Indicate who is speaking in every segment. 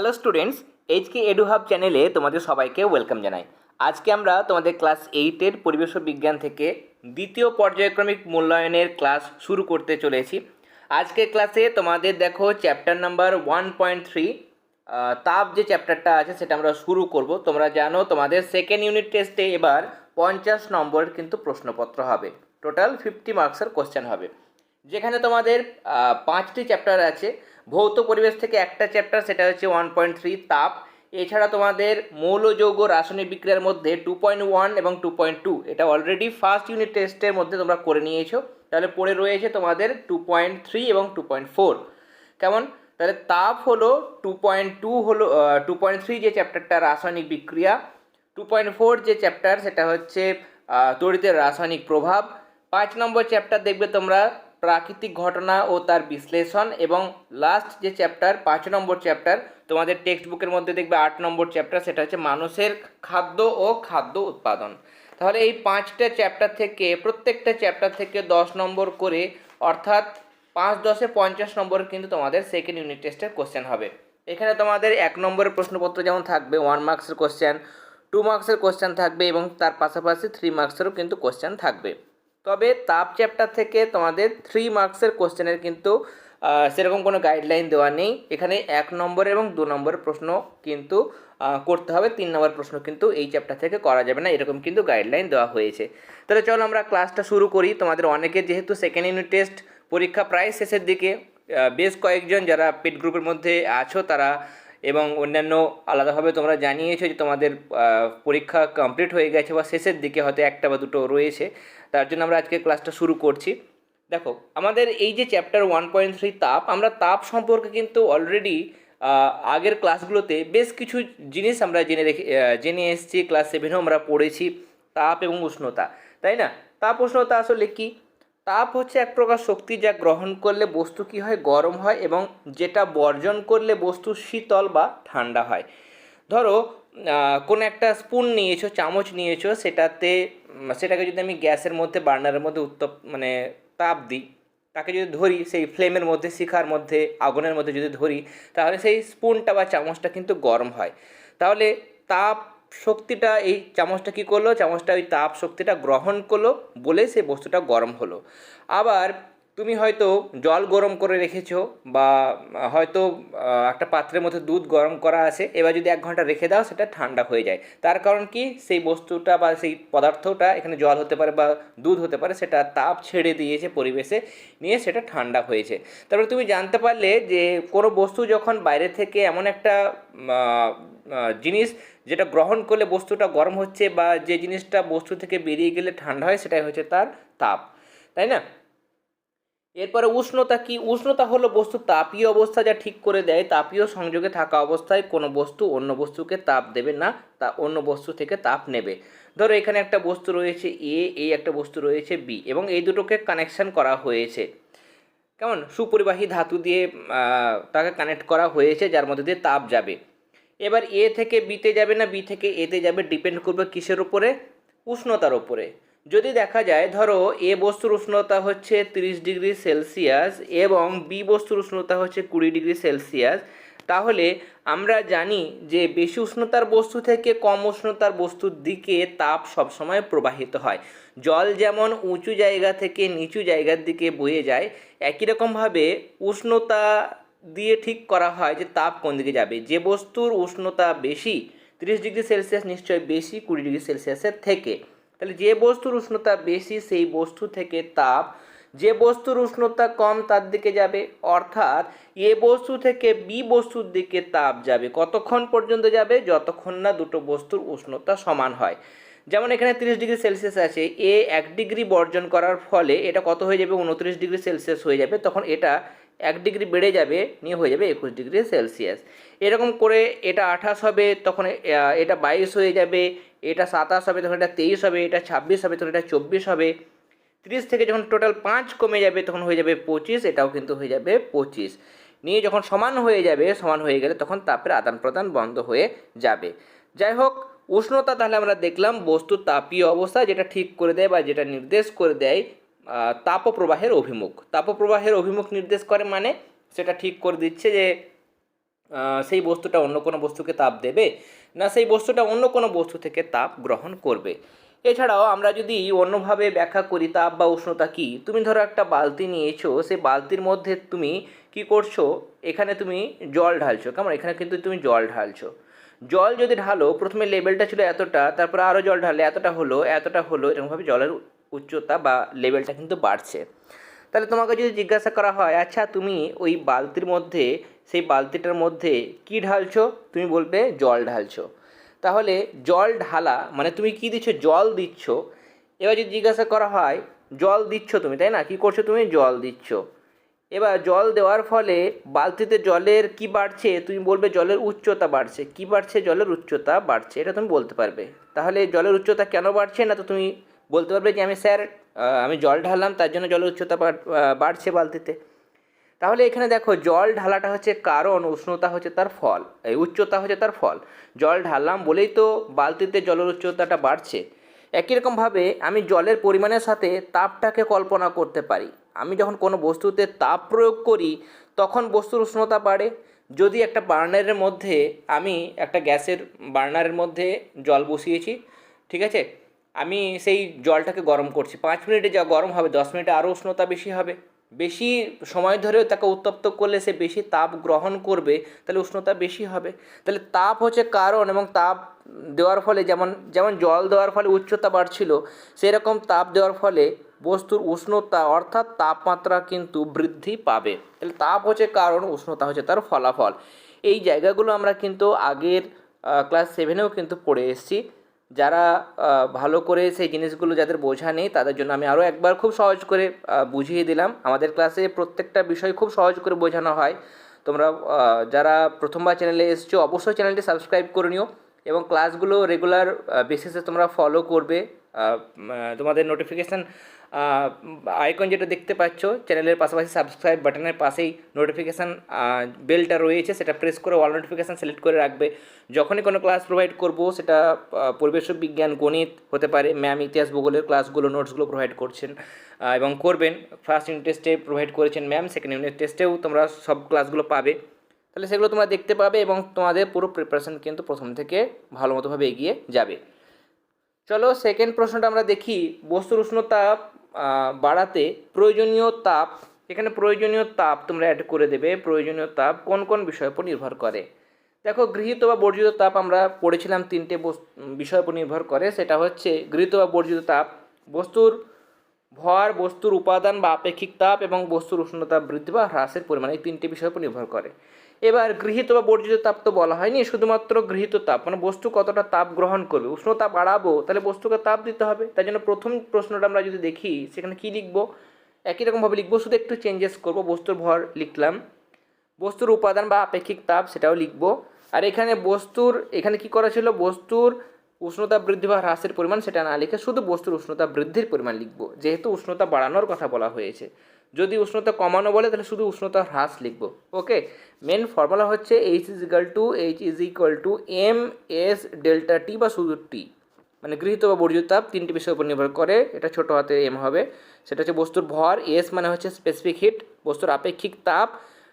Speaker 1: Hello students HK edu hub চ্যানেলে তোমাদের সবাইকে ওয়েলকাম জানাই। আজকে আমরা তোমাদের ক্লাস এইটের পরিবেশ বিজ্ঞান থেকে দ্বিতীয় পর্যায়ক্রমিক মূল্যায়নের ক্লাস শুরু করতে চলেছি। আজকের ক্লাসে তোমাদের দেখো chapter number one point three তাপ যে চ্যাপ্টারটা আছে সেটা আমরা শুরু করব। তোমরা জানো তোমাদের সেকেন্ড ইউনিট টেস্টে এবার পঞ্চাশ নম্বরের কিন্তু প্রশ্নপত্র হবে। টোটাল ফিফটি মার্কসের কোশ্চেন হবে। যেখানে তোমাদের পাঁচটি চ্যাপ্টার আছে। ভৌত পরিবেশ থেকে একটা চ্যাপ্টার সেটা হচ্ছে ওয়ান পয়েন্ট থ্রি তাপ। এছাড়া তোমাদের মৌল যৌগ রাসায়নিক বিক্রিয়ার মধ্যে টু পয়েন্ট ওয়ান এবং টু পয়েন্ট টু এটা অলরেডি ফার্স্ট ইউনিট টেস্টের মধ্যে তোমরা করে নিয়েছো। তাহলে পড়ে রয়েছে তোমাদের টু পয়েন্ট থ্রি এবং টু পয়েন্ট ফোর কেমন? তাহলে তাপ হলো টু পয়েন্ট টু হলো টু পয়েন্ট থ্রি যে চ্যাপ্টারটা রাসায়নিক বিক্রিয়া টু পয়েন্ট ফোর যে চ্যাপ্টার সেটা হচ্ছে তড়িতের রাসায়নিক প্রভাব। পাঁচ নম্বর চ্যাপ্টার দেখবে তোমরা প্রাকৃতিক ঘটনা ও তার বিশ্লেষণ এবং লাস্ট যে চ্যাপ্টার পাঁচ নম্বর চ্যাপ্টার তোমাদের টেক্সট বুকের মধ্যে দেখবে আট নম্বর চ্যাপ্টার সেটা হচ্ছে মানুষের খাদ্য ও খাদ্য উৎপাদন। তাহলে এই পাঁচটা চ্যাপ্টার থেকে, প্রত্যেকটা চ্যাপ্টার থেকে দশ নম্বর করে, অর্থাৎ পাঁচ দশে পঞ্চাশ নম্বরের কিন্তু তোমাদের সেকেন্ড ইউনিট টেস্টের কোশ্চেন হবে। এখানে তোমাদের এক নম্বরের প্রশ্নপত্র যেমন থাকবে ওয়ান মার্কসের কোশ্চেন টু মার্কসের কোশ্চেন থাকবে এবং তার পাশাপাশি থ্রি মার্কসেরও কিন্তু কোশ্চেন থাকবে। তবে তাপ চ্যাপ্টার থেকে তোমাদের থ্রি মার্কসের কোশ্চেনের কিন্তু সেরকম কোনো গাইডলাইন দেওয়া নেই। এখানে এক নম্বর এবং দু নম্বরের প্রশ্ন কিন্তু করতে হবে। তিন নম্বর প্রশ্ন কিন্তু এই চ্যাপ্টার থেকে করা যাবে না। এরকম কিন্তু গাইডলাইন দেওয়া হয়েছে। তাহলে চলো আমরা ক্লাসটা শুরু করি। তোমাদের অনেকের যেহেতু সেকেন্ড ইউনিট টেস্ট পরীক্ষা প্রায় শেষের দিকে বেশ কয়েকজন যারা পেড গ্রুপের মধ্যে আছো, তারা এবং অন্যান্য আলাদাভাবে তোমরা জানিয়েছো যে তোমাদের পরীক্ষা কমপ্লিট হয়ে গেছে বা শেষের দিকে হয়তো একটা বা দুটো রয়েছে, তার জন্য আমরা আজকে ক্লাসটা শুরু করছি। দেখো, আমাদের এই যে চ্যাপ্টার ওয়ান পয়েন্ট থ্রি তাপ, আমরা তাপ সম্পর্কে কিন্তু অলরেডি আগের ক্লাসগুলোতে বেশ কিছু জিনিস আমরা জেনে রেখে জেনে এসেছি। ক্লাস সেভেনেও আমরা পড়েছি তাপ এবং উষ্ণতা, তাই না? তাপ, উষ্ণতা আসলে কি? তাপ হচ্ছে এক প্রকার শক্তি যা গ্রহণ করলে বস্তু কি হয়? গরম হয় এবং যেটা বর্জন করলে বস্তু শীতল বা ঠান্ডা হয়। ধরো কোনো একটা স্পুন নিয়েছো, চামচ নিয়েছো, সেটাতে সেটাকে যদি আমি গ্যাসের মধ্যে, বার্নারের মধ্যে উত্তপ মানে তাপ দিই, তাকে যদি ধরি, সেই ফ্লেমের মধ্যে, শিখার মধ্যে, আগুনের মধ্যে যদি ধরি, তাহলে সেই স্পুনটা বা চামচটা কিন্তু গরম হয়। তাহলে তাপ শক্তিটা, এই চামচটা কী করল? চামচটা ওই তাপ শক্তিটা গ্রহণ করল বলে সেই বস্তুটা গরম হলো। আবার তুমি হয়তো জল গরম করে রেখেছো বা, হয়তো একটা পাত্রের মধ্যে দুধ গরম করা আছে, এবার যদি এক ঘণ্টা রেখে দাও, সেটা ঠান্ডা হয়ে যায়। তার কারণ কি? সেই বস্তুটা বা সেই পদার্থটা এখানে জল হতে পারে বা দুধ হতে পারে, সেটা তাপ ছেড়ে দিয়েছে পরিবেশে, নিয়ে সেটা ঠান্ডা হয়েছে। তারপরে তুমি জানতে পারলে যে, কোনো বস্তু যখন বাইরে থেকে এমন একটা জিনিস যেটা গ্রহণ করলে বস্তুটা গরম হচ্ছে বা যে জিনিসটা বস্তু থেকে বেরিয়ে গেলে ঠান্ডা হয়, সেটাই হচ্ছে তার তাপ। তাই না? এরপরে উষ্ণতা কি? উষ্ণতা হলো বস্তু তাপীয় অবস্থা যা ঠিক করে দেয়। তাপীয় সংযোগে থাকা অবস্থায় কোনো বস্তু অন্য বস্তুকে তাপ দেবে না, তা অন্য বস্তু থেকে তাপ নেবে। ধরো এখানে একটা বস্তু রয়েছে এ, এই একটা বস্তু রয়েছে বি এবং এই দুটোকে কানেকশন করা হয়েছে। কেমন? সুপরিবাহী ধাতু দিয়ে তাকে কানেক্ট করা হয়েছে যার মধ্যে দিয়ে তাপ যাবে। এবার এ থেকে বিতে যাবে না, বি থেকে এতে যাবে ডিপেন্ড করবে কিসের উপরে? উষ্ণতার উপরে। যদি দেখা যায়, ধরো, এ বস্তুর উষ্ণতা হচ্ছে তিরিশ ডিগ্রি সেলসিয়াস এবং বি বস্তুর উষ্ণতা হচ্ছে কুড়ি ডিগ্রি সেলসিয়াস, তাহলে আমরা জানি যে বেশি উষ্ণতার বস্তু থেকে কম উষ্ণতার বস্তুর দিকে তাপ সবসময় প্রবাহিত হয়। জল যেমন উঁচু জায়গা থেকে নিচু জায়গার দিকে বয়ে যায়, একই রকমভাবে উষ্ণতা দিয়ে ঠিক করা হয় যে তাপ কোন দিকে যাবে। যে বস্তুর উষ্ণতা বেশি, তিরিশ ডিগ্রি সেলসিয়াস নিশ্চয়ই বেশি কুড়ি ডিগ্রি সেলসিয়াসের থেকে। তাহলে যে বস্তুর উষ্ণতা বেশি, সেই বস্তু থেকে তাপ। যে বস্তুর উষ্ণতা কম, তার দিকে যাবে। অর্থাৎ এ বস্তু থেকে বি বস্তুর দিকে তাপ যাবে। কতক্ষণ পর্যন্ত যাবে? যতক্ষণ না দুটো বস্তুর উষ্ণতা সমান হয়। যেমন এখানে তিরিশ ডিগ্রি সেলসিয়াস আছে। এ এক ডিগ্রি বর্জন করার ফলে এটা কত হয়ে যাবে? উনত্রিশ ডিগ্রি সেলসিয়াস হয়ে যাবে। তখন এটা এক ডিগ্রি বেড়ে যাবে, নিয়ে হয়ে যাবে একুশ ডিগ্রি সেলসিয়াস। এরকম করে এটা আঠাশ হবে, তখন এটা বাইশ হয়ে যাবে, এটা সাতাশ হবে, তখন এটা তেইশ হবে, এটা ছাব্বিশ হবে, তখন এটা চব্বিশ হবে। তিরিশ থেকে যখন টোটাল পাঁচ কমে যাবে, তখন হয়ে যাবে পঁচিশ, এটাও কিন্তু হয়ে যাবে পঁচিশ। নিয়ে যখন সমান হয়ে যাবে, সমান হয়ে গেলে তখন তাপের আদান প্রদান বন্ধ হয়ে যাবে। যাই হোক, উষ্ণতা তাহলে আমরা দেখলাম বস্তুর তাপীয় অবস্থা, যেটা ঠিক করে দেয় বা যেটা নির্দেশ করে দেয় তাপপ্রবাহের অভিমুখ। তাপপ্রবাহের অভিমুখ নির্দেশ করে মানে সেটা ঠিক করে দিচ্ছে যে সেই বস্তুটা অন্য কোনো বস্তুকে তাপ দেবে না সেই বস্তুটা অন্য কোনো বস্তু থেকে তাপ গ্রহণ করবে। এছাড়াও আমরা যদি অন্যভাবে ব্যাখ্যা করি, তাপ বা উষ্ণতা কি? তুমি ধরো একটা বালতি নিয়েছো, সেই বালতির মধ্যে তুমি কি করছ? এখানে তুমি জল ঢালছো, কেমন? এখানে কিন্তু তুমি জল ঢালছো। জল যদি ঢালো, প্রথমে লেভেলটা ছিল এতটা, তারপরে আরও জল ঢালে এতটা হলো এতটা হলো, এরকমভাবে জলের উচ্চতা বা লেভেলটা কিন্তু বাড়ছে। তাহলে তোমাকে যদি জিজ্ঞাসা করা হয় আচ্ছা তুমি ওই বালতির মধ্যে, সেই বালতিটার মধ্যে কি ঢালছো? তুমি বলবে, জল ঢালছো। তাহলে জল ঢালা মানে তুমি কি দিচ্ছ? জল দিচ্ছ। এবার যদি জিজ্ঞাসা করা হয়, জল দিচ্ছ তুমি? তাই না? কি করছ তুমি? জল দিচ্ছ। এবার জল দেওয়ার ফলে বালতিতে জলের কি বাড়ছে? তুমি বলবে, জলের উচ্চতা বাড়ছে। কি বাড়ছে? জলের উচ্চতা বাড়ছে, এটা তুমি বলতে পারবে। তাহলে জলের উচ্চতা কেন বাড়ছে না? তো তুমি বলতে পারবে যে আমি স্যার আমি জল ঢাললাম, তার জন্য জলের উচ্চতা বাড়ছে বালতিতে। তাহলে এখানে দেখো, জল ঢালাটা হচ্ছে কারণ, উষ্ণতা হচ্ছে তার ফল, এই উচ্চতা হচ্ছে তার ফল। জল ঢাললাম বলেই তো বালতিতে জলের উচ্চতাটা বাড়ছে। একই রকমভাবে আমি জলের পরিমাণের সাথে তাপটাকে কল্পনা করতে পারি। আমি যখন কোনো বস্তুতে তাপ প্রয়োগ করি, তখন বস্তুর উষ্ণতা বাড়ে। যদি একটা বার্নারের মধ্যে আমি একটা গ্যাসের বার্নারের মধ্যে জল বসিয়েছি, ঠিক আছে? আমি সেই জলটাকে গরম করছি। পাঁচ মিনিটে যা গরম হবে, দশ মিনিটে আরও উষ্ণতা বেশি হবে। বেশি সময় ধরেও তাকে উত্তপ্ত করলে সে বেশি তাপ গ্রহণ করবে, তাহলে উষ্ণতা বেশি হবে। তাহলে তাপ হচ্ছে কারণ এবং তাপ দেওয়ার ফলে যেমন যেমন জল দেওয়ার ফলে উচ্চতা বাড়ছিল, সেরকম তাপ দেওয়ার ফলে বস্তুর উষ্ণতা অর্থাৎ তাপমাত্রা কিন্তু বৃদ্ধি পাবে। তাহলে তাপ হচ্ছে কারণ, উষ্ণতা হচ্ছে তার ফলাফল। এই জায়গাগুলো আমরা কিন্তু আগের ক্লাস সেভেনেও কিন্তু পড়ে এসেছি। যারা ভালো করে সেই জিনিসগুলো যাদের বোঝা নেই, তাদের জন্য আমি আরও একবার খুব সহজ করে বুঝিয়ে দিলাম। আমাদের ক্লাসে প্রত্যেকটা বিষয় খুব সহজ করে বোঝানো হয়। তোমরা যারা প্রথমবার চ্যানেলে এসছো, অবশ্যই চ্যানেলটি সাবস্ক্রাইব করে নিও এবং ক্লাসগুলো রেগুলার বেসিসে তোমরা ফলো করবে। তোমাদের নোটিফিকেশান আইকন যেটা দেখতে পাচ্ছ চ্যানেলের পাশাপাশি সাবস্ক্রাইব বাটনের পাশেই নোটিফিকেশান বেলটা রয়েছে, সেটা প্রেস করে অল নোটিফিকেশান সিলেক্ট করে রাখবে। যখনই কোনো ক্লাস প্রোভাইড করব, সেটা পরিবেশ বিজ্ঞান, গণিত হতে পারে, ম্যাম, ইতিহাস, ভূগোলের ক্লাসগুলো নোটসগুলো প্রোভাইড করছেন এবং করবেন। ফার্স্ট ইউনিট টেস্টে প্রোভাইড করেছেন ম্যাম সেকেন্ড ইউনিট টেস্টেও তোমরা সব ক্লাসগুলো পাবে। তাহলে সেগুলো তোমরা দেখতে পাবে এবং তোমাদের পুরো প্রিপারেশন কিন্তু প্রথম থেকে ভালো মতোভাবে এগিয়ে যাবে। চলো সেকেন্ড প্রশ্নটা আমরা দেখি। বস্তুর উষ্ণতা বাড়াতে প্রয়োজনীয় তাপ, এখানে প্রয়োজনীয় তাপ তোমরা অ্যাড করে দেবে। প্রয়োজনীয় তাপ কোন কোন বিষয়ের উপর নির্ভর করে? দেখো, গৃহীত বা বর্জিত তাপ আমরা পড়েছিলাম তিনটে বিষয়ের উপর নির্ভর করে। সেটা হচ্ছে গৃহীত বা বর্জিত তাপ, বস্তুর ভর, বস্তুর উপাদান বা আপেক্ষিক তাপ এবং বস্তুর উষ্ণতা বৃদ্ধি বা হ্রাসের পরিমাণ। এই তিনটে বিষয়ের উপর নির্ভর করে। এবার গৃহীত বা বর্জিত তাপ তো বলা হয়নি, শুধুমাত্র গৃহীত তাপ মানে বস্তু কতটা তাপ গ্রহণ করবে? উষ্ণতা বাড়াবো, তাহলে বস্তুকে তাপ দিতে হবে। তাই জন্য প্রথম প্রশ্নটা আমরা যদি দেখি, সেখানে কী লিখব? একই রকমভাবে লিখব, শুধু একটু চেঞ্জেস করব, বস্তুর ভর লিখলাম। বস্তুর উপাদান বা আপেক্ষিক তাপ, সেটাও লিখব। আর এখানে বস্তুর, এখানে কি করা ছিল? বস্তুর উষ্ণতা বৃদ্ধি বা হ্রাসের পরিমাণ, সেটা না লিখে শুধু বস্তুর উষ্ণতা বৃদ্ধির পরিমাণ লিখব। যেহেতু উষ্ণতা বাড়ানোর কথা বলা হয়েছে। যদি উষ্ণতা কমানো বলে, তাহলে শুধু উষ্ণতা হ্রাস লিখব, ওকে? মেন ফর্মুলা হচ্ছে H is equal to H is equal to M S delta T বা শুধু টি মানে গৃহীত বা বর্জিত তাপ তিনটি বিষয়ের উপর নির্ভর করে, এটা ছোটো হাতে এম হবে। সেটা হচ্ছে বস্তুর ভর এস মানে হচ্ছে স্পেসিফিক হিট বস্তুর আপেক্ষিক তাপ।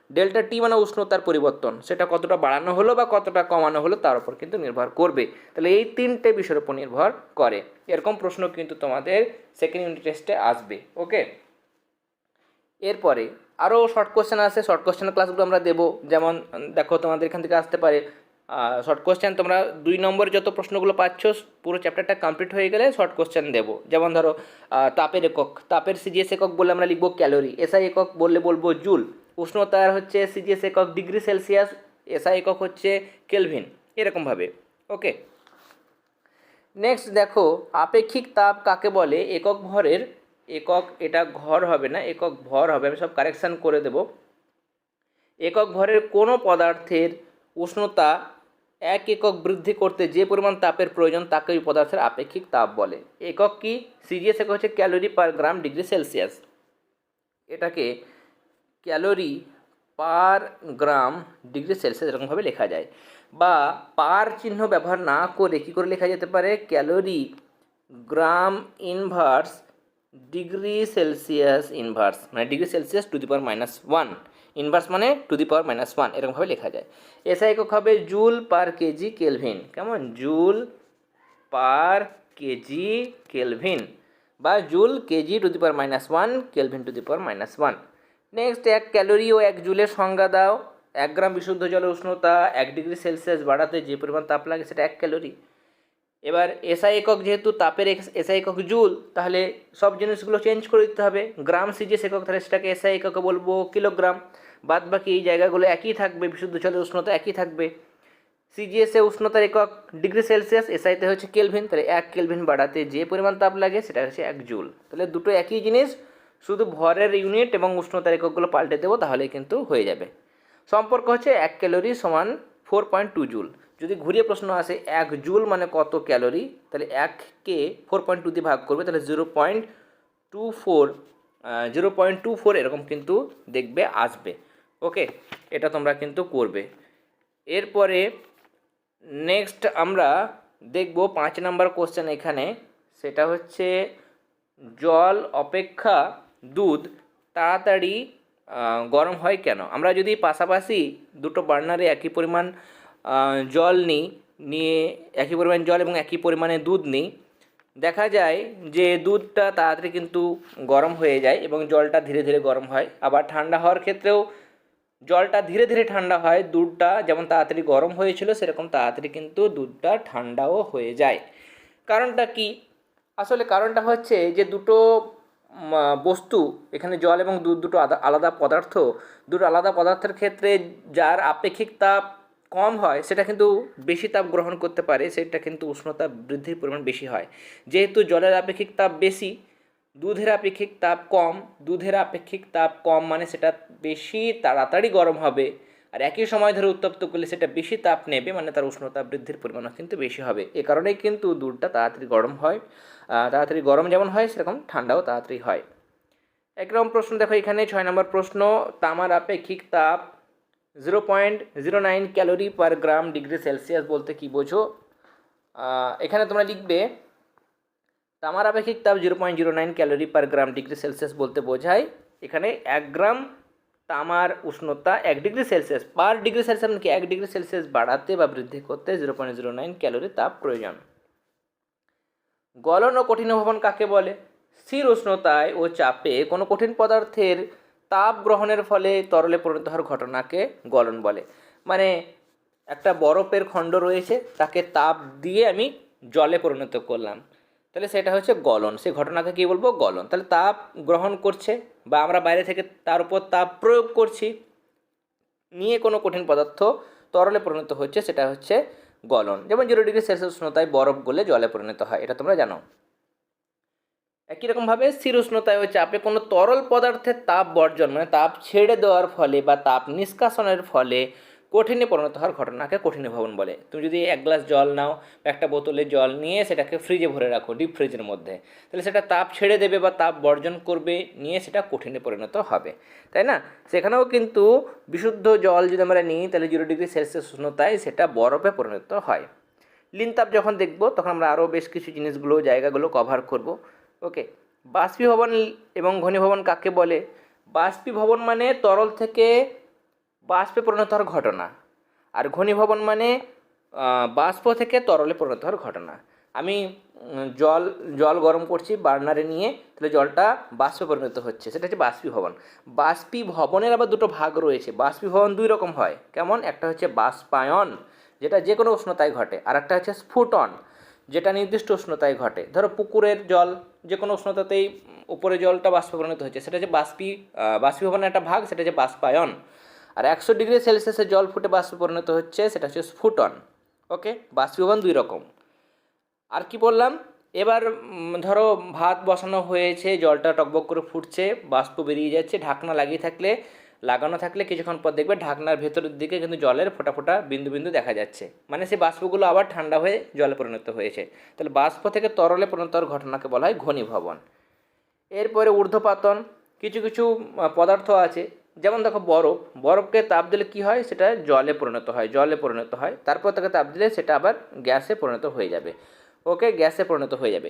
Speaker 1: ডেল্টা টি মানে উষ্ণতার পরিবর্তন, সেটা কতটা বাড়ানো হলো বা কতটা কমানো হলো তার উপর কিন্তু নির্ভর করবে। তাহলে এই তিনটে বিষয়ের উপর নির্ভর করে। এরকম প্রশ্ন কিন্তু তোমাদের সেকেন্ড ইউনিট টেস্টে আসবে, ওকে? এরপরে আরও শর্ট কোশ্চেন আছে শর্ট কোশ্চেনের ক্লাসগুলো আমরা দেবো। যেমন দেখো তোমাদের এখান থেকে আসতে পারে শর্ট কোশ্চেন তোমরা দুই নম্বরে যত প্রশ্নগুলো পাচ্ছ, পুরো চ্যাপ্টারটা কমপ্লিট হয়ে গেলে শর্ট কোশ্চেন দেবো। যেমন ধরো তাপের একক। তাপের সিজিএস একক বলে আমরা লিখব ক্যালোরি এসআই একক বললে বলব জুল উষ্ণতার হচ্ছে সিজিএস একক ডিগ্রি সেলসিয়াস এসআই একক হচ্ছে কেলভিন এরকমভাবে। ওকে নেক্সট দেখো, আপেক্ষিক তাপ কাকে বলে? একক ভরের একক এটা ঘর হবে না, একক ভর হবে, আমি সব কারেকশান করে দেব। একক ভরের কোনো পদার্থের উষ্ণতা এক একক বৃদ্ধি করতে যে পরিমাণ তাপের প্রয়োজন তাকে ওই পদার্থের আপেক্ষিক তাপ বলে। একক কি? সিজিএস একক হচ্ছে calorie per gram degree Celsius. এটাকে calorie per gram degree Celsius এরকমভাবে লেখা যায়। বা পার চিহ্ন ব্যবহার না করে কী করে লেখা যেতে পারে? Calorie gram inverse degree Celsius inverse মানে degree Celsius to the power minus one. Inverse মানে to the power minus one, এরকমভাবে লেখা যায়। এসআই একক হবে জুল পার কেজি কেলভিন। কেমন? জুল পার কেজি কেলভিন বা joule kg to the power minus one, kelvin to the power minus one. Next, এক calorie ও এক জুলের সংজ্ঞা দাও। এক গ্রাম বিশুদ্ধ জলের উষ্ণতা এক ডিগ্রি সেলসিয়াস বাড়াতে যে পরিমাণ তাপ লাগে সেটা এক ক্যালোরি। এবার এসআই একক যেহেতু তাপের এসআই একক জুল, তাহলে সব জিনিসগুলো চেঞ্জ করে দিতে হবে। গ্রাম সিজিএস একক, তাহলে সেটাকে এসআই এককে বলব কিলোগ্রাম বাদ বাকি এই জায়গাগুলো একই থাকবে, বিশুদ্ধ জলের উষ্ণতা একই থাকবে। সিজিএসে উষ্ণতার একক ডিগ্রি সেলসিয়াস এসআইতে হচ্ছে কেলভিন তাহলে এক কেলভিন বাড়াতে যে পরিমাণ তাপ লাগে সেটা হচ্ছে এক জুল। তাহলে দুটো একই জিনিস, শুধু ভরের ইউনিট এবং উষ্ণতার এককগুলো পাল্টে দেবো তাহলে কিন্তু হয়ে যাবে। সম্পর্ক হচ্ছে এক ক্যালোরি সমান ফোর পয়েন্ট টু জুল। যদি ঘুরিয়ে প্রশ্ন আসে, এক জুল মানে কত ক্যালোরি? তাহলে এককে ফোর পয়েন্ট টু দিয়ে ভাগ করবে, তাহলে zero point two four zero point two four এরকম কিন্তু দেখবে, আসবে। ওকে? এটা তোমরা কিন্তু করবে। এরপরে নেক্সট আমরা দেখব পাঁচ নাম্বার কোশ্চেন এখানে। সেটা হচ্ছে, জল, অপেক্ষা, দুধ তাড়াতাড়ি গরম হয় কেন? আমরা যদি পাশাপাশি দুটো বার্নারে একই পরিমাণ জল নিই, নিয়ে একই পরিমাণ জল এবং একই পরিমাণে দুধ নিই। দেখা যায় যে দুধটা তাড়াতাড়ি কিন্তু গরম হয়ে যায় এবং জলটা ধীরে ধীরে গরম হয়। আবার ঠান্ডা হওয়ার ক্ষেত্রেও জলটা ধীরে ধীরে ঠান্ডা হয়, দুধটা যেমন তাড়াতাড়ি গরম হয়েছিল সেরকম তাড়াতাড়ি কিন্তু দুধটা ঠান্ডাও হয়ে যায়। কারণটা কি? আসলে কারণটা হচ্ছে যে দুটো বস্তু, এখানে জল এবং দুধ দুটো আলাদা পদার্থ। দুটো আলাদা পদার্থের ক্ষেত্রে যার আপেক্ষিক তাপ কম হয়, সেটা কিন্তু বেশি তাপ গ্রহণ করতে পারে, সেটা কিন্তু উষ্ণতা বৃদ্ধির পরিমাণ বেশি হয়। যেহেতু জলের আপেক্ষিক তাপ বেশি, দুধের আপেক্ষিক তাপ কম, দুধের আপেক্ষিক তাপ কম মানে সেটা বেশি তাড়াতাড়ি গরম হবে, আর একই সময় ধরে উত্তপ্ত করলে সেটা বেশি তাপ নেবে মানে তার উষ্ণতা বৃদ্ধির পরিমাণও কিন্তু বেশি হবে। এ কারণেই কিন্তু দুধটা তাড়াতাড়ি গরম হয় তাড়াতাড়ি গরম যেমন হয়, সেরকম ঠান্ডাও তাড়াতাড়ি হয়। একরকম প্রশ্ন দেখো এখানে, ছয় নম্বর প্রশ্ন, তামার আপেক্ষিক তাপ zero point zero nine calorie per gram degree Celsius বলতে কি বোঝো? এখানে তোমরা লিখবে, তামার আপেক্ষিক তাপ zero point zero nine calorie per gram degree Celsius বলতে বোঝায়। এখানে এক গ্রাম তামার উষ্ণতা এক degree Celsius per degree Celsius মানে কি? এক ডিগ্রি সেলসিয়াস বাড়াতে বা বৃদ্ধি করতে zero point zero nine calorie তাপ প্রয়োজন। গলন ও কঠিন ভবন কাকে বলে? স্থির উষ্ণতায় ও চাপে কোনো কঠিন পদার্থের তাপ গ্রহণের ফলে তরলে পরিণত হওয়ার ঘটনাকে গলন বলে। মানে একটা বরফের খণ্ড রয়েছে, তাকে তাপ দিয়ে আমি জলে পরিণত করলাম। তাহলে সেটা হচ্ছে গলন। সেই ঘটনাকে কী বলব? গলন। তাহলে তাপ গ্রহণ করছে বা আমরা বাইরে থেকে তার উপর তাপ প্রয়োগ করছি, নিয়ে কোনো কঠিন পদার্থ তরলে পরিণত হচ্ছে, সেটা হচ্ছে গলন। যেমন জিরো ডিগ্রি সেলসিয়াস উষ্ণতায় বরফ গলে জলে পরিণত হয়, এটা তোমরা জানো। একই রকমভাবে স্থির উষ্ণতায় ও চাপে কোনো তরল পদার্থের তাপ বর্জন মানে তাপ ছেড়ে দেওয়ার ফলে বা তাপ নিষ্কাশনের ফলে কঠিনে পরিণত হওয়ার ঘটনাকে কঠিনে ভবন বলে। তুমি যদি এক গ্লাস জল নাও বা একটা বোতলে জল নিয়ে সেটাকে ফ্রিজে ভরে রাখো, ডিপ ফ্রিজের মধ্যে, তাহলে সেটা তাপ ছেড়ে দেবে বা তাপ বর্জন করবে নিয়ে সেটা কঠিনে পরিণত হবে, তাই না? সেখানেও কিন্তু বিশুদ্ধ জল যদি আমরা নিই, তাহলে জিরো ডিগ্রি সেলসিয়াস উষ্ণতায় সেটা বরফে পরিণত হয়। লিনতাপ যখন দেখব, তখন আমরা আরও বেশ কিছু জিনিসগুলো, জায়গাগুলো কভার করব। ওকে, বাষ্পীভবন এবং ঘনীভবন কাকে বলে? বাষ্পীভবন মানে তরল থেকে বাষ্পে পরিণত হওয়ার ঘটনা, আর ঘনীভবন মানে বাষ্প থেকে তরলে পরিণত হওয়ার ঘটনা। আমি জল জল গরম করছি বার্নারে নিয়ে, তাহলে জলটা বাষ্পে পরিণত হচ্ছে, সেটা হচ্ছে বাষ্পীভবন। বাষ্পীভবনের আবার দুটো ভাগ রয়েছে, বাষ্পীভবন দুই রকম হয়। কেমন? একটা হচ্ছে বাষ্পায়ন, যেটা যে কোনো উষ্ণতায় ঘটে আর একটা হচ্ছে স্ফুটন। যেটা নির্দিষ্ট উষ্ণতায় ঘটে। ধরো পুকুরের জল যে কোনো উষ্ণতাতেই উপরে জলটা বাষ্পে পরিণত হচ্ছে সেটা হচ্ছে বাষ্পী বাষ্পীভবনের একটা ভাগ, সেটা হচ্ছে বাষ্পায়ন। আর একশো ডিগ্রি সেলসিয়াসে জল ফুটে বাষ্পে পরিণত হচ্ছে, সেটা হচ্ছে স্ফুটন ওকে? বাষ্পীভবন দুই রকম। আর কি বললাম? এবার ধরো ভাত বসানো হয়েছে, জলটা টকবক করে ফুটছে, বাষ্প বেরিয়ে যাচ্ছে, ঢাকনা লাগিয়ে থাকলে লাগানো থাকলে কিছুক্ষণ পর দেখবে ঢাকনার ভেতরের দিকে কিন্তু জলের ফোঁটা ফোঁটা বিন্দু বিন্দু দেখা যাচ্ছে। মানে সেই বাষ্পগুলো আবার ঠান্ডা হয়ে জলে পরিণত হয়েছে। তাহলে বাষ্প থেকে তরলে পরিণত হওয়ার ঘটনাকে বলা হয় ঘনীভবন। এরপরে ঊর্ধ্বপাতন, কিছু কিছু পদার্থ আছে। যেমন দেখো বরফ। বরফকে তাপ দিলে কি হয়? সেটা জলে পরিণত হয়, জলে পরিণত হয়। তারপর তাকে তাপ দিলে সেটা আবার গ্যাসে পরিণত হয়ে যাবে। ওকে, গ্যাসে পরিণত হয়ে যাবে।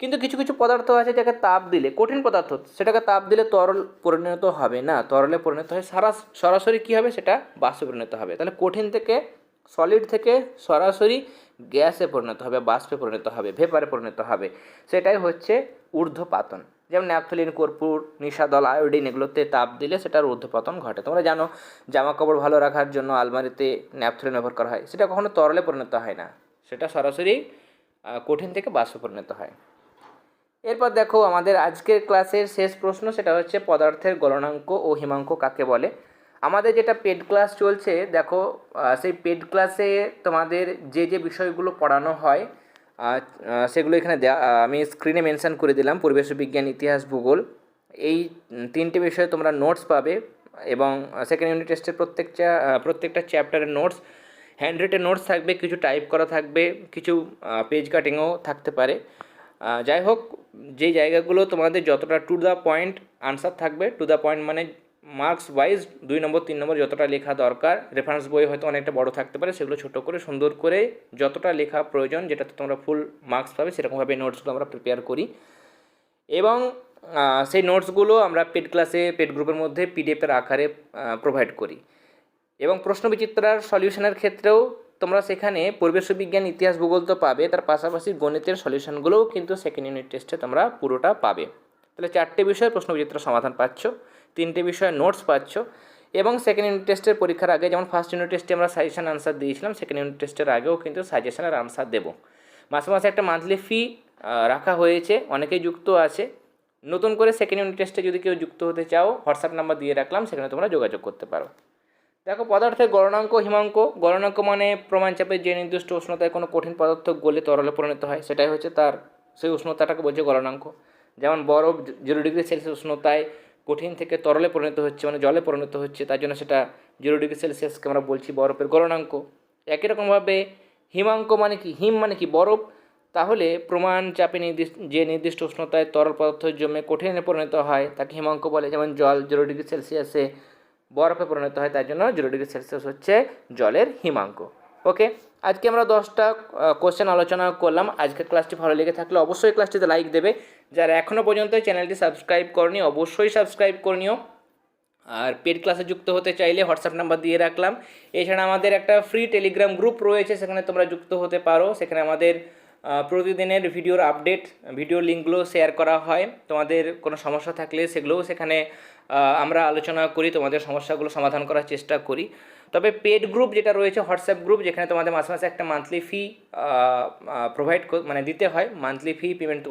Speaker 1: কিন্তু কিছু কিছু পদার্থ আছে যাকে তাপ দিলে, কঠিন পদার্থ, সেটাকে তাপ দিলে তরল পরিণত হবে না। তরলে পরিণত হয় সারা, সরাসরি কী হবে? সেটা বাষ্পে পরিণত হবে। তাহলে কঠিন থেকে সলিড থেকে সরাসরি গ্যাসে পরিণত হবে, বাষ্পে পরিণত হবে ভেপারে পরিণত হবে। সেটাই হচ্ছে ঊর্ধ্বপাতন। যেমন ন্যাপথলিন কর্পূর, নিশাদল আয়োডিন এগুলোতে তাপ দিলে সেটার ঊর্ধ্বপাতন ঘটে। তোমরা জানো জামা কাপড় ভালো রাখার জন্য আলমারিতে ন্যাপথলিন ব্যবহার করা হয়। সেটা কখনো তরলে পরিণত হয় না। সেটা সরাসরি কঠিন থেকে বাষ্পে পরিণত হয়। এরপর দেখো আমাদের আজকের ক্লাসের শেষ প্রশ্ন, সেটা হচ্ছে পদার্থের গলনাঙ্ক ও হিমাঙ্ক কাকে বলে? আমাদের যেটা পেড ক্লাস চলছে, দেখো সেই পেড ক্লাসে তোমাদের যে যে বিষয়গুলো পড়ানো হয় সেগুলো এখানে আমি স্ক্রিনে মেনশান করে দিলাম, পরিবেশ বিজ্ঞান, ইতিহাস, ভূগোল। এই তিনটে বিষয়ে তোমরা নোটস পাবে এবং সেকেন্ড ইউনিট টেস্টের প্রত্যেকটা প্রত্যেকটা চ্যাপ্টারের নোটস হ্যান্ড রিটেন নোটস থাকবে, কিছু টাইপ করা থাকবে, কিছু পেজ কাটিংও থাকতে পারে। যাই হোক যেই জায়গাগুলো তোমাদের যতটা টু দ্য পয়েন্ট আনসার থাকবে টু দ্য পয়েন্ট মানে মার্কস ওয়াইজ দুই নম্বর, তিন নম্বর যতটা লেখা দরকার রেফারেন্স বই হয়তো অনেকটা বড় থাকতে পারে, সেগুলো ছোট করে, সুন্দর করে যতটা লেখা প্রয়োজন, যেটাতে তোমরা ফুল মার্কস পাবে, সেরকমভাবে নোটসগুলো আমরা প্রিপেয়ার করি। এবং সেই নোটসগুলো আমরা পেড ক্লাসে পেড গ্রুপের মধ্যে পিডিএফের আকারে প্রোভাইড করি। এবং প্রশ্ন বিচিত্রার সলিউশনের ক্ষেত্রেও তোমরা সেখানে পরিবেশ বিজ্ঞান, ইতিহাস, ভূগোল তো পাবে, তার পাশাপাশি গণিতের সলিউশনগুলোও কিন্তু সেকেন্ড ইউনিট টেস্টে তোমরা পুরোটা পাবে। তাহলে চারটে বিষয়ে প্রশ্ন বিচিত্র সমাধান পাচ্ছ, তিনটে বিষয়ে নোটস পাচ্ছ, এবং সেকেন্ড ইউনিট টেস্টের পরীক্ষার আগে যেমন ফার্স্ট ইউনিট টেস্টে আমরা সাজেশন আনসার দিয়েছিলাম সেকেন্ড ইউনিট টেস্টের আগেও কিন্তু সাজেশনের আনসার দেবো। মাসে মাসে একটা মান্থলি ফি রাখা হয়েছে, অনেকেই যুক্ত আছে। নতুন করে সেকেন্ড ইউনিট টেস্টে যদি কেউ যুক্ত হতে চাও হোয়াটসঅ্যাপ নাম্বার দিয়ে রাখলাম, সেখানে তোমরা যোগাযোগ করতে পারো। দেখো, পদার্থের গণনাঙ্ক হিমাঙ্ক গণনাঙ্ক মানে প্রমাণ চাপে যে নির্দিষ্ট উষ্ণতায় কোনো কঠিন পদার্থ গলে তরলে পরিণত হয়, সেটাই হচ্ছে তার, সেই উষ্ণতাটাকে বলছে গণনাঙ্ক যেমন বরফ জিরো ডিগ্রি সেলসিয়াস উষ্ণতায় কঠিন থেকে তরলে পরিণত হচ্ছে মানে জলে পরিণত হচ্ছে, তার জন্য সেটা জিরো ডিগ্রি সেলসিয়াসকে আমরা বলছি বরফের গণনাঙ্ক একই রকমভাবে হিমাঙ্ক মানে কি? হিম মানে কি? বরফ। তাহলে প্রমাণ চাপে নির্দিষ্ট যে নির্দিষ্ট উষ্ণতায় তরল পদার্থ জমে কঠিনে পরিণত হয়, তাকে হিমাঙ্ক বলে। যেমন জল জিরো ডিগ্রি সেলসিয়াসে বরফে পরিণত হয় তার জন্য জিরো ডিগ্রি সেলসিয়াস হচ্ছে জলের হিমাঙ্ক। ওকে আজকে আমরা দশটা কোশ্চেন আলোচনা করলাম। আজকের ক্লাসটি ভালো লেগে থাকলে অবশ্যই ক্লাসটিতে লাইক দেবে। যারা এখনও পর্যন্ত চ্যানেলটি সাবস্ক্রাইব করনি, অবশ্যই সাবস্ক্রাইব করে নিও। আর পেড ক্লাসে যুক্ত হতে চাইলে হোয়াটসঅ্যাপ নাম্বার দিয়ে রাখলাম। এছাড়া আমাদের একটা ফ্রি টেলিগ্রাম গ্রুপ রয়েছে, সেখানে তোমরা যুক্ত হতে পারো। সেখানে আমাদের প্রতিদিনের ভিডিওর আপডেট ভিডিও লিঙ্কগুলো শেয়ার করা হয়। তোমাদের কোনো সমস্যা থাকলে সেগুলোও সেখানে আমরা আলোচনা করি, তোমাদের সমস্যাগুলো সমাধান করার চেষ্টা করি। তবে পেড গ্রুপ যেটা রয়েছে হোয়াটসঅ্যাপ গ্রুপ যেখানে তোমাদের মাসে মাসে একটা মান্থলি ফি প্রোভাইড মানে দিতে হয়। মান্থলি ফি পেমেন্ট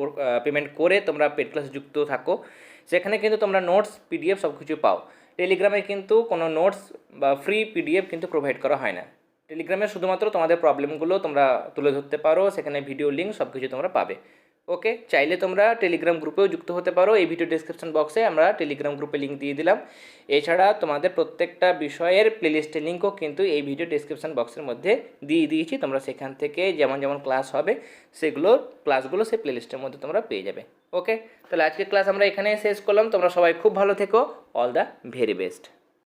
Speaker 1: পেমেন্ট করে তোমরা পেড ক্লাস যুক্ত থাকো। সেখানে কিন্তু তোমরা নোটস পিডিএফ সব কিছু পাও টেলিগ্রামে কিন্তু কোনো নোটস বা ফ্রি পিডিএফ কিন্তু প্রোভাইড করা হয় না। টেলিগ্রামে শুধুমাত্র তোমাদের প্রবলেমগুলো তোমরা তুলে ধরতে পারো। সেখানে ভিডিও লিঙ্ক সব কিছু তোমরা পাবে। ওকে চাইলে তোমরা টেলিগ্রাম গ্রুপেও যুক্ত হতে পারো। এই ভিডিও ডিসক্রিপশন বক্সে আমরা টেলিগ্রাম গ্রুপে লিঙ্ক দিয়ে দিলাম। এছাড়া তোমাদের প্রত্যেকটা বিষয়ের প্লেলিস্টের লিঙ্কও কিন্তু এই ভিডিও ডিসক্রিপশন বক্সের মধ্যে দিয়ে দিয়েছি। তোমরা সেখান থেকে যেমন যেমন ক্লাস হবে, সেগুলো ক্লাসগুলো সেই প্লেলিস্টের মধ্যে তোমরা পেয়ে যাবে। ওকে তাহলে আজকের ক্লাস আমরা এখানে শেষ করলাম। তোমরা সবাই খুব ভালো থেকো। All the very best